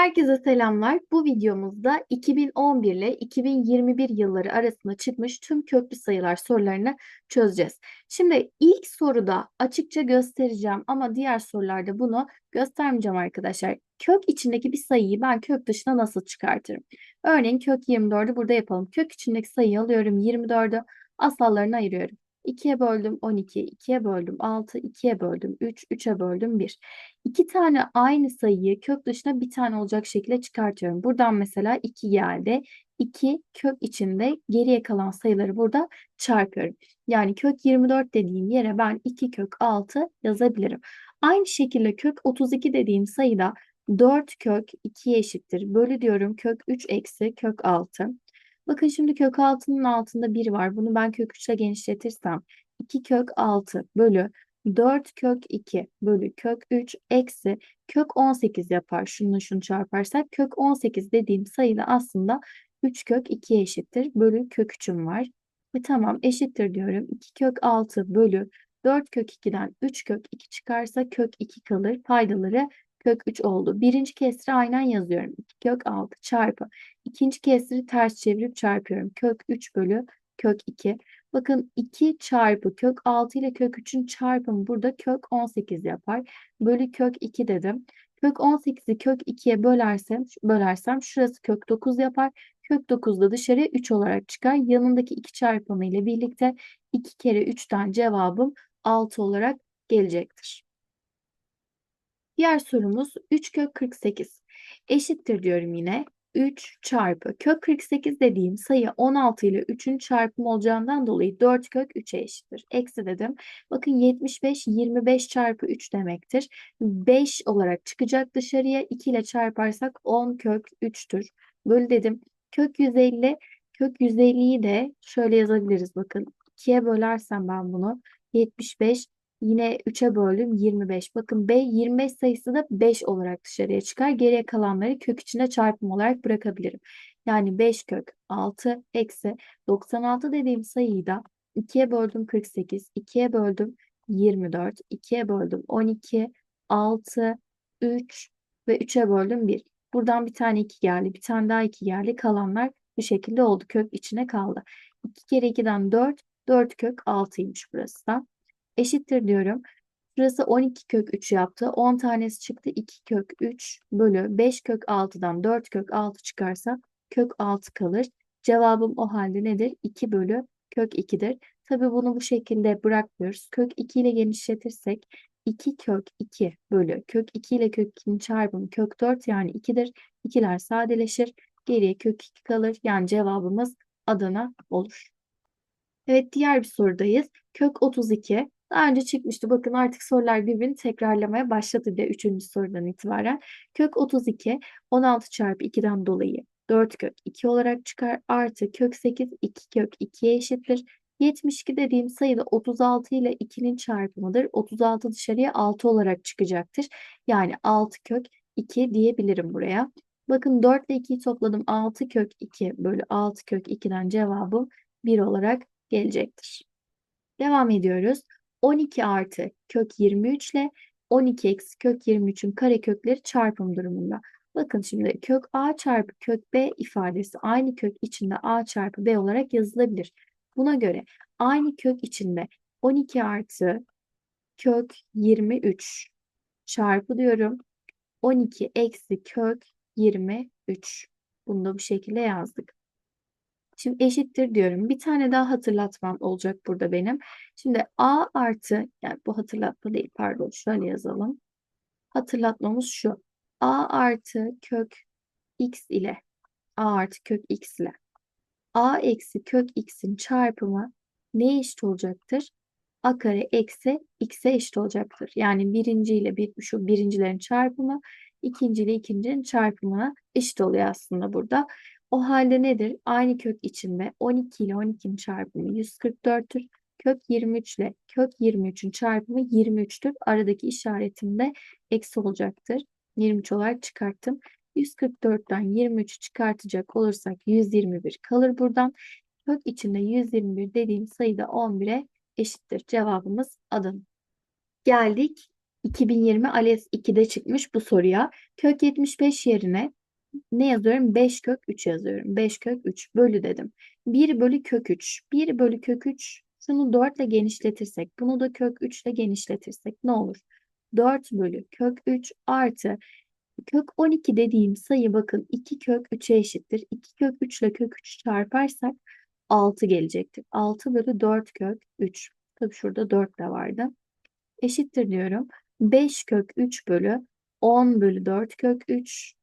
Herkese selamlar. Bu videomuzda 2011 ile 2021 yılları arasında çıkmış tüm köklü sayılar sorularını çözeceğiz. Şimdi ilk soruda açıkça göstereceğim ama diğer sorularda bunu göstermeyeceğim arkadaşlar. Kök içindeki bir sayıyı ben kök dışına nasıl çıkartırım? Örneğin kök 24'ü burada yapalım. Kök içindeki sayıyı alıyorum 24'ü asallarına ayırıyorum. 2'ye böldüm 12, 2'ye böldüm 6, 2'ye böldüm 3, 3'e böldüm 1. İki tane aynı sayıyı kök dışına bir tane olacak şekilde çıkartıyorum. Buradan mesela 2 geldi. 2 kök içinde geriye kalan sayıları burada çarpıyorum. Yani kök 24 dediğim yere ben 2 kök 6 yazabilirim. Aynı şekilde kök 32 dediğim sayıda 4 kök 2'ye eşittir. Bölü diyorum kök 3 eksi kök 6. Bakın şimdi kök 6'nın altında 1 var. Bunu ben kök 3'e genişletirsem 2 kök 6 bölü 4 kök 2 bölü kök 3 eksi kök 18 yapar. Şunu şunu çarparsak kök 18 dediğim sayıda aslında 3 kök 2'ye eşittir. Bölü kök 3'üm var. Ve tamam eşittir diyorum. 2 kök 6 bölü 4 kök 2'den 3 kök 2 çıkarsa kök 2 kalır. Faydaları kök 3 oldu. Birinci kesri aynen yazıyorum. 2 kök 6 çarpı. İkinci kesri ters çevirip çarpıyorum. Kök 3 bölü kök 2. Bakın 2 çarpı kök 6 ile kök 3'ün çarpımı burada kök 18 yapar. Bölü kök 2 dedim. Kök 18'i kök 2'ye bölersem, bölersem şurası kök 9 yapar. Kök 9 da dışarıya 3 olarak çıkar. Yanındaki 2 çarpımı ile birlikte 2 kere 3'ten cevabım 6 olarak gelecektir. Diğer sorumuz 3 kök 48 eşittir diyorum yine. 3 çarpı kök 48 dediğim sayı 16 ile 3'ün çarpımı olacağından dolayı 4 kök 3'e eşittir. Eksi dedim. Bakın 75 25 çarpı 3 demektir. 5 olarak çıkacak dışarıya 2 ile çarparsak 10 kök 3'tür. Böl dedim. Kök 150 kök 150'yi de şöyle yazabiliriz bakın. 2'ye bölersem ben bunu 75 Yine 3'e böldüm 25. Bakın B 25 sayısı da 5 olarak dışarıya çıkar. Geriye kalanları kök içine çarpım olarak bırakabilirim. Yani 5 kök 6 eksi 96 dediğim sayıyı da 2'ye böldüm 48, 2'ye böldüm 24, 2'ye böldüm 12, 6, 3 ve 3'e böldüm 1. Buradan bir tane 2 geldi, bir tane daha 2 geldi. Kalanlar bu şekilde oldu. Kök içine kaldı. 2 kere 2'den 4, 4 kök 6'ymış burası da eşittir diyorum. Şurası 12 kök 3 yaptı. 10 tanesi çıktı. 2 kök 3 bölü 5 kök 6'dan 4 kök 6 çıkarsa kök 6 kalır. Cevabım o halde nedir? 2 bölü kök 2'dir. Tabi bunu bu şekilde bırakmıyoruz. Kök 2 ile genişletirsek 2 kök 2 bölü kök 2 ile kök 2'nin çarpımı kök 4 yani 2'dir. 2'ler sadeleşir. Geriye kök 2 kalır. Yani cevabımız Adana olur. Evet diğer bir sorudayız. Kök 32 daha önce çıkmıştı. Bakın artık sorular birbirini tekrarlamaya başladı diye 3. sorudan itibaren. Kök 32 16 çarpı 2'den dolayı 4 kök 2 olarak çıkar. Artı kök 8 2 kök 2'ye eşittir. 72 dediğim sayı da 36 ile 2'nin çarpımıdır. 36 dışarıya 6 olarak çıkacaktır. Yani 6 kök 2 diyebilirim buraya. Bakın 4 ile 2'yi topladım. 6 kök 2 bölü 6 kök 2'den cevabım 1 olarak gelecektir. Devam ediyoruz. 12 artı kök 23 ile 12 eksi kök 23'ün karekökleri çarpım durumunda. Bakın şimdi kök a çarpı kök b ifadesi aynı kök içinde a çarpı b olarak yazılabilir. Buna göre aynı kök içinde 12 artı kök 23 çarpı diyorum. 12 eksi kök 23. Bunu da bu şekilde yazdık. Şimdi eşittir diyorum. Bir tane daha hatırlatmam olacak burada benim. Şimdi a artı yani bu hatırlatma değil pardon şöyle yazalım. Hatırlatmamız şu. a artı kök x ile a artı kök x ile a eksi kök x'in çarpımı ne eşit olacaktır? a kare eksi x'e eşit olacaktır. Yani birinci ile bir, şu birincilerin çarpımı ikinci ile ikincinin çarpımına eşit oluyor aslında burada. O halde nedir? Aynı kök içinde 12 ile 12'nin çarpımı 144'tür. Kök 23 ile kök 23'ün çarpımı 23'tür. Aradaki işaretim de eksi olacaktır. 23 olarak çıkarttım. 144'ten 23'ü çıkartacak olursak 121 kalır buradan. Kök içinde 121 dediğim sayı da 11'e eşittir. Cevabımız adım. Geldik 2020 ALES 2'de çıkmış bu soruya. Kök 75 yerine ne yazıyorum? 5 kök 3 yazıyorum. 5 kök 3 bölü dedim. 1 bölü kök 3. 1 bölü kök 3 şunu 4 ile genişletirsek bunu da kök 3 ile genişletirsek ne olur? 4 bölü kök 3 artı kök 12 dediğim sayı bakın 2 kök 3'e eşittir. 2 kök 3 ile kök 3 çarparsak 6 gelecektir. 6 bölü 4 kök 3. Tabii şurada 4 de vardı. Eşittir diyorum. 5 kök 3 bölü 10 bölü 4 kök 3.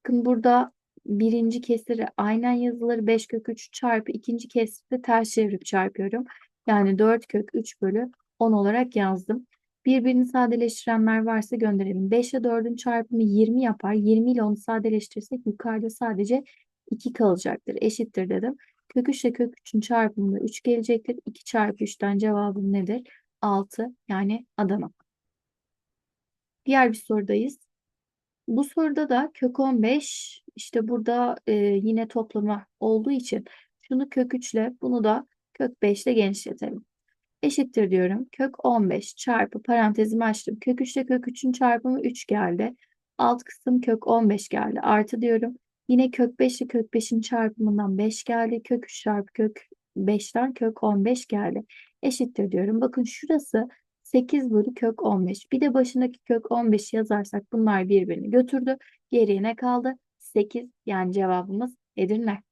Bakın burada birinci kesiri aynen yazılır. 5 kök 3 çarpı ikinci kesiri de ters çevirip çarpıyorum. Yani 4 kök 3 bölü 10 olarak yazdım. Birbirini sadeleştirenler varsa gönderelim. 5 ile 4'ün çarpımı 20 yapar. 20 ile onu sadeleştirirsek yukarıda sadece 2 kalacaktır. Eşittir dedim. Kök 3 ile kök 3'ün çarpımında 3 gelecektir. 2 çarpı 3'ten cevabım nedir? 6 yani Adana. Diğer bir sorudayız. Bu soruda da kök 15 işte burada e, yine toplama olduğu için şunu kök 3 ile bunu da kök 5 ile genişletelim. Eşittir diyorum. Kök 15 çarpı parantezimi açtım. Kök 3 ile kök 3'ün çarpımı 3 geldi. Alt kısım kök 15 geldi. Artı diyorum. Yine kök 5 ile kök 5'in çarpımından 5 geldi. Kök 3 çarpı kök 5'ten kök 15 geldi. Eşittir diyorum. Bakın şurası 8 bölü kök 15. Bir de başındaki kök 15 yazarsak bunlar birbirini götürdü. Geriye ne kaldı? 8 yani cevabımız Edirne.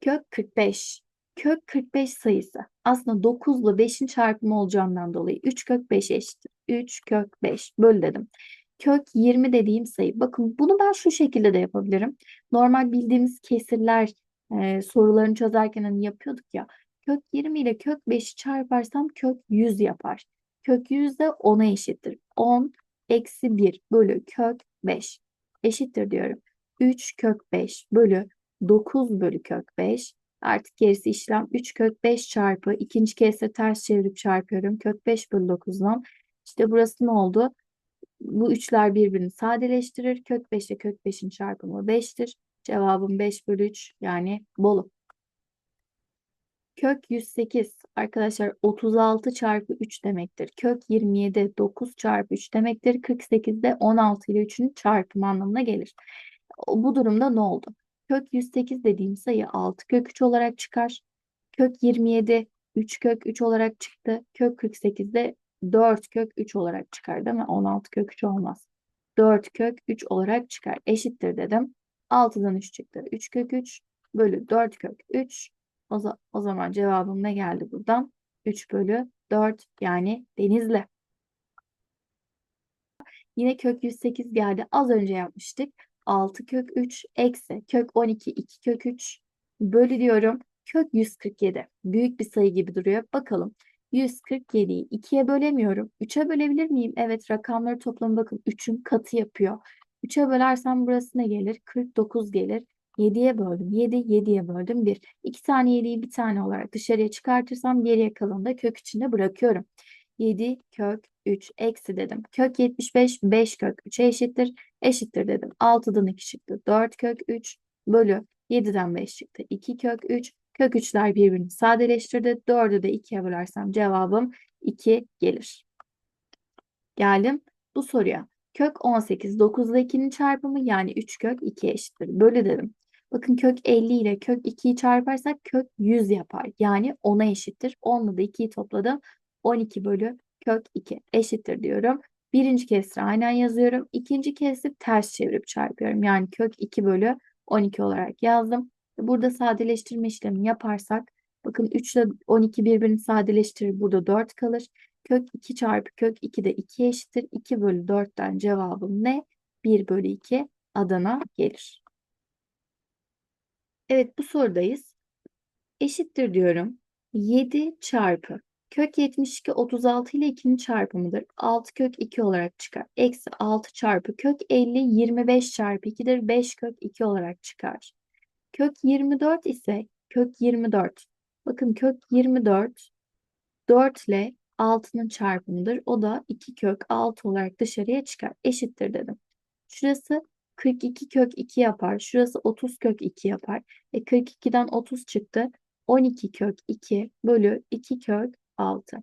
Kök 45. Kök 45 sayısı aslında 9 ile 5'in çarpımı olacağından dolayı 3 kök 5 eşittir. 3 kök 5 böl dedim. Kök 20 dediğim sayı. Bakın bunu ben şu şekilde de yapabilirim. Normal bildiğimiz kesirler e, sorularını çözerken hani yapıyorduk ya. Kök 20 ile kök 5'i çarparsam kök 100 yapar. Kök 100 de 10'a eşittir. 10 eksi 1 bölü kök 5 eşittir diyorum. 3 kök 5 bölü 9 bölü kök 5 Artık gerisi işlem 3 kök 5 çarpı ikinci kez de ters çevirip çarpıyorum. Kök 5 bölü 9'dan. İşte burası ne oldu? Bu üçler birbirini sadeleştirir. Kök 5 ile kök 5'in çarpımı 5'tir. Cevabım 5 bölü 3 yani Bolu. Kök 108 arkadaşlar 36 çarpı 3 demektir. Kök 27 9 çarpı 3 demektir. 48 de 16 ile 3'ün çarpımı anlamına gelir. Bu durumda ne oldu? Kök 108 dediğim sayı 6 kök 3 olarak çıkar. Kök 27 3 kök 3 olarak çıktı. Kök 48 de 4 kök 3 olarak çıkar değil mi? 16 kök 3 olmaz. 4 kök 3 olarak çıkar. Eşittir dedim. 6'dan 3 çıktı. 3 kök 3 bölü 4 kök 3. O, za o zaman cevabım ne geldi buradan? 3 bölü 4 yani Denizli. Yine kök 108 geldi. Az önce yapmıştık. 6 kök 3 eksi kök 12 2 kök 3 bölü diyorum. Kök 147. Büyük bir sayı gibi duruyor. Bakalım. 147'yi 2'ye bölemiyorum. 3'e bölebilir miyim? Evet rakamları toplamı bakın 3'ün katı yapıyor. 3'e bölersem burası ne gelir? 49 gelir. 7'ye böldüm. 7, 7'ye böldüm 1. 2 tane 7'yi bir tane olarak dışarıya çıkartırsam geriye kalanı da kök içinde bırakıyorum. 7 kök 3 eksi dedim. Kök 75 5 kök 3'e eşittir. Eşittir dedim. 6'dan 2 çıktı. 4 kök 3 bölü 7'den 5 çıktı. 2 kök 3. Kök 3'ler birbirini sadeleştirdi. 4'ü de 2'ye bölersem cevabım 2 gelir. Geldim bu soruya. Kök 18 9 ile 2'nin çarpımı yani 3 kök 2'ye eşittir. Bölü dedim. Bakın kök 50 ile kök 2'yi çarparsak kök 100 yapar. Yani 10'a eşittir. 10'la da 2'yi topladım. 12 bölü kök 2 eşittir diyorum. Birinci kesri aynen yazıyorum. İkinci kesri ters çevirip çarpıyorum. Yani kök 2 bölü 12 olarak yazdım. Burada sadeleştirme işlemi yaparsak bakın 3 ile 12 birbirini sadeleştirir. Burada 4 kalır. Kök 2 çarpı kök 2 de 2 eşittir. 2 bölü 4'ten cevabım ne? 1 bölü 2 Adana gelir. Evet bu sorudayız. Eşittir diyorum. 7 çarpı Kök 72 36 ile 2'nin çarpımıdır. 6 kök 2 olarak çıkar. Eksi 6 çarpı kök 50 25 çarpı 2'dir. 5 kök 2 olarak çıkar. Kök 24 ise kök 24. Bakın kök 24 4 ile 6'nın çarpımıdır. O da 2 kök 6 olarak dışarıya çıkar. Eşittir dedim. Şurası 42 kök 2 yapar. Şurası 30 kök 2 yapar. E 42'den 30 çıktı. 12 kök 2 bölü 2 kök 6.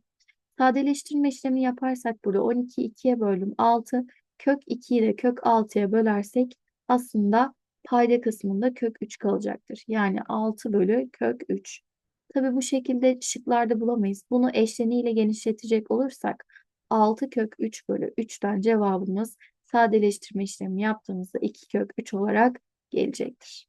Sadeleştirme işlemi yaparsak burada 12 2'ye böldüm 6. Kök 2'yi de kök 6'ya bölersek aslında payda kısmında kök 3 kalacaktır. Yani 6 bölü kök 3. Tabi bu şekilde şıklarda bulamayız. Bunu eşleniğiyle genişletecek olursak 6 kök 3 bölü 3'ten cevabımız sadeleştirme işlemi yaptığımızda 2 kök 3 olarak gelecektir.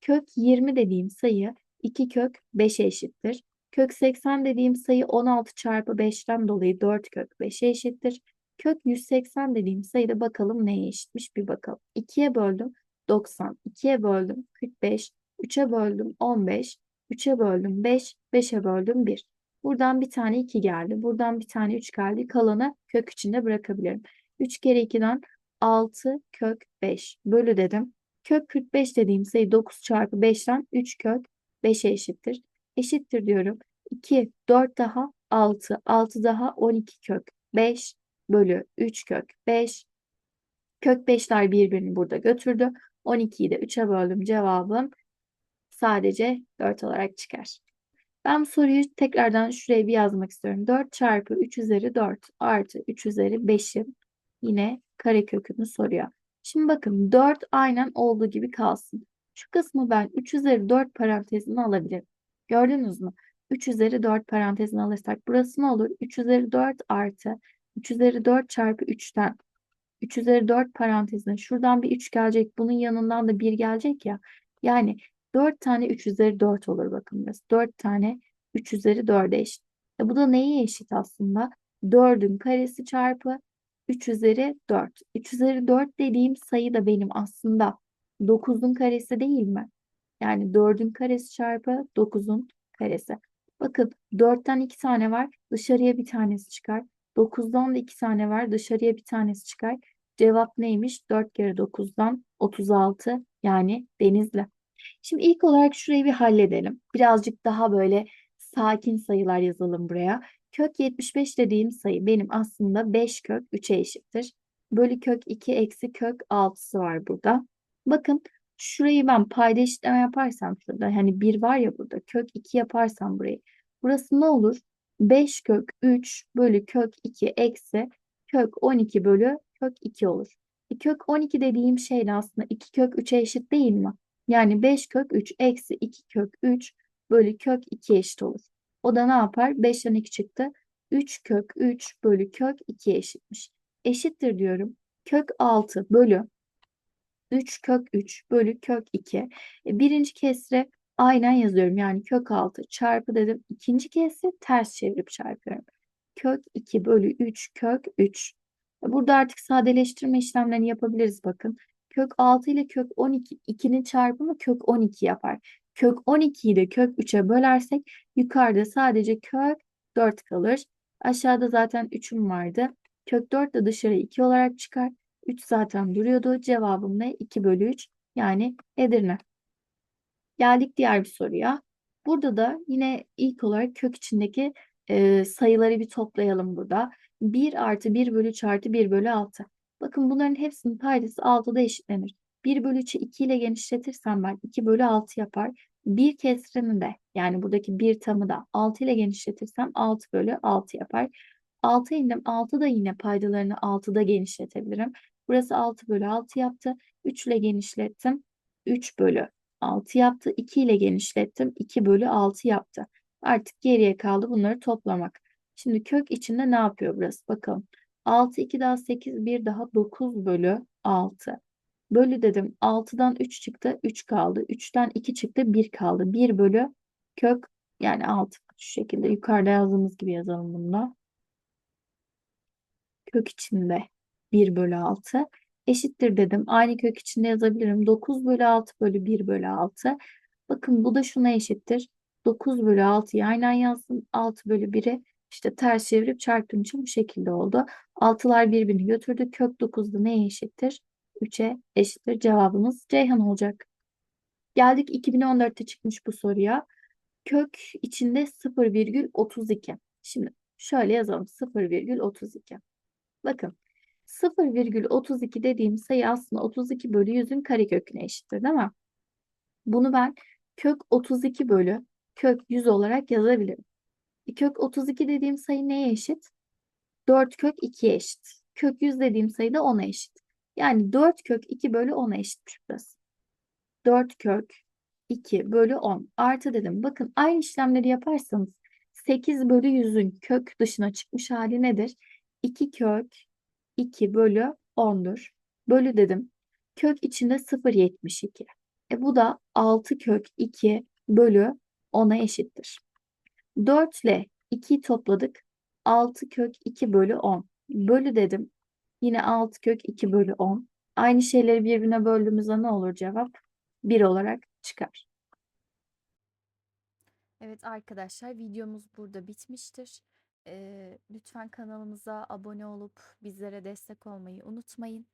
Kök 20 dediğim sayı 2 kök 5'e eşittir. Kök 80 dediğim sayı 16 çarpı 5'ten dolayı 4 kök 5'e eşittir. Kök 180 dediğim sayıda bakalım neye eşitmiş bir bakalım. 2'ye böldüm 90, 2'ye böldüm 45, 3'e böldüm 15, 3'e böldüm 5, 5'e böldüm 1. Buradan bir tane 2 geldi. Buradan bir tane 3 geldi. Kalanı kök içinde bırakabilirim. 3 kere 2'den 6 kök 5 bölü dedim. Kök 45 dediğim sayı 9 çarpı 5'ten 3 kök 5'e eşittir. Eşittir diyorum. 2, 4 daha 6, 6 daha 12 kök 5 bölü 3 kök 5. Kök 5'ler birbirini burada götürdü. 12'yi de 3'e böldüm. Cevabım sadece 4 olarak çıkar. Ben bu soruyu tekrardan şuraya bir yazmak istiyorum. 4 çarpı 3 üzeri 4 artı 3 üzeri 5'in yine karekökünü soruyor. Şimdi bakın 4 aynen olduğu gibi kalsın. Şu kısmı ben 3 üzeri 4 parantezine alabilirim. Gördünüz mü? 3 üzeri 4 parantezine alırsak burası ne olur? 3 üzeri 4 artı 3 üzeri 4 çarpı 3'ten 3 üzeri 4 parantezine şuradan bir 3 gelecek. Bunun yanından da 1 gelecek ya. Yani 4 tane 3 üzeri 4 olur bakın burası. 4 tane 3 üzeri 4'e eşit. E bu da neye eşit aslında? 4'ün karesi çarpı 3 üzeri 4. 3 üzeri 4 dediğim sayı da benim aslında 9'un karesi değil mi? Yani 4'ün karesi çarpı 9'un karesi. Bakın 4'ten 2 tane var. Dışarıya bir tanesi çıkar. 9'dan da 2 tane var. Dışarıya bir tanesi çıkar. Cevap neymiş? 4 kere 9'dan 36 yani Denizli. Şimdi ilk olarak şurayı bir halledelim. Birazcık daha böyle sakin sayılar yazalım buraya. Kök 75 dediğim sayı benim aslında 5 kök 3'e eşittir. Bölü kök 2 eksi kök 6'sı var burada. Bakın şurayı ben payda eşitleme yaparsam şurada hani 1 var ya burada kök 2 yaparsam burayı. Burası ne olur? 5 kök 3 bölü kök 2 eksi kök 12 bölü kök 2 olur. E kök 12 dediğim şey de aslında 2 kök 3'e eşit değil mi? Yani 5 kök 3 eksi 2 kök 3 bölü kök 2 eşit olur. O da ne yapar? 5'ten 2 çıktı. 3 kök 3 bölü kök 2 eşitmiş. Eşittir diyorum. Kök 6 bölü 3 kök 3 bölü kök 2. E, birinci kesre aynen yazıyorum. Yani kök 6 çarpı dedim. İkinci kesre ters çevirip çarpıyorum. Kök 2 bölü 3 kök 3. E, burada artık sadeleştirme işlemlerini yapabiliriz bakın. Kök 6 ile kök 12 2'nin çarpımı kök 12 yapar. Kök 12'yi de kök 3'e bölersek yukarıda sadece kök 4 kalır. Aşağıda zaten 3'üm vardı. Kök 4 de dışarı 2 olarak çıkar. 3 zaten duruyordu. Cevabım ne? 2 bölü 3 yani Edirne. Geldik diğer bir soruya. Burada da yine ilk olarak kök içindeki e, sayıları bir toplayalım burada. 1 artı 1 bölü 3 artı 1 bölü 6. Bakın bunların hepsinin paydası 6'da eşitlenir. 1 bölü 3'ü 2 ile genişletirsem ben 2 bölü 6 yapar. Bir kesrini de yani buradaki bir tamı da 6 ile genişletirsem 6 bölü 6 yapar. 6 indim 6 da yine paydalarını 6'da genişletebilirim. Burası 6 bölü 6 yaptı. 3 ile genişlettim. 3 bölü 6 yaptı. 2 ile genişlettim. 2 bölü 6 yaptı. Artık geriye kaldı bunları toplamak. Şimdi kök içinde ne yapıyor burası? Bakalım. 6, 2 daha 8, 1 daha 9 bölü 6. Bölü dedim. 6'dan 3 çıktı. 3 kaldı. 3'ten 2 çıktı. 1 kaldı. 1 bölü kök yani 6. Şu şekilde yukarıda yazdığımız gibi yazalım bunu da. Kök içinde 1 bölü 6 eşittir dedim. Aynı kök içinde yazabilirim. 9 bölü 6 bölü 1 bölü 6. Bakın bu da şuna eşittir. 9 bölü 6'yı aynen yazdım. 6 bölü 1'i işte ters çevirip çarptığım için bu şekilde oldu. 6'lar birbirini götürdü. Kök 9 da neye eşittir? 3'e eşittir. Cevabımız Ceyhan olacak. Geldik 2014'te çıkmış bu soruya. Kök içinde 0,32. Şimdi şöyle yazalım. 0,32. Bakın 0,32 dediğim sayı aslında 32 bölü 100'ün kareköküne eşittir değil mi? Bunu ben kök 32 bölü kök 100 olarak yazabilirim. Kök 32 dediğim sayı neye eşit? 4 kök 2'ye eşit. Kök 100 dediğim sayı da 10'a eşit. Yani 4 kök 2 bölü 10'a eşitmiş burası. 4 kök 2 bölü 10 artı dedim. Bakın aynı işlemleri yaparsanız 8 bölü 100'ün kök dışına çıkmış hali nedir? 2 kök 2 bölü 10'dur. Bölü dedim. Kök içinde 0,72. E bu da 6 kök 2 bölü 10'a eşittir. 4 ile 2'yi topladık. 6 kök 2 bölü 10. Bölü dedim. Yine 6 kök 2 bölü 10. Aynı şeyleri birbirine böldüğümüzde ne olur cevap? 1 olarak çıkar. Evet arkadaşlar videomuz burada bitmiştir. Ee, lütfen kanalımıza abone olup bizlere destek olmayı unutmayın.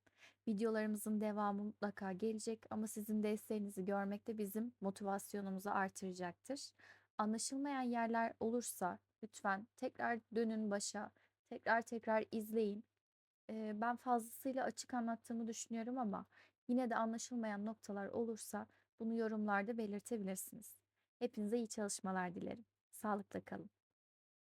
Videolarımızın devamı mutlaka gelecek ama sizin desteğinizi görmek de bizim motivasyonumuzu artıracaktır. Anlaşılmayan yerler olursa lütfen tekrar dönün başa, tekrar tekrar izleyin. Ben fazlasıyla açık anlattığımı düşünüyorum ama yine de anlaşılmayan noktalar olursa bunu yorumlarda belirtebilirsiniz. Hepinize iyi çalışmalar dilerim. Sağlıkla kalın.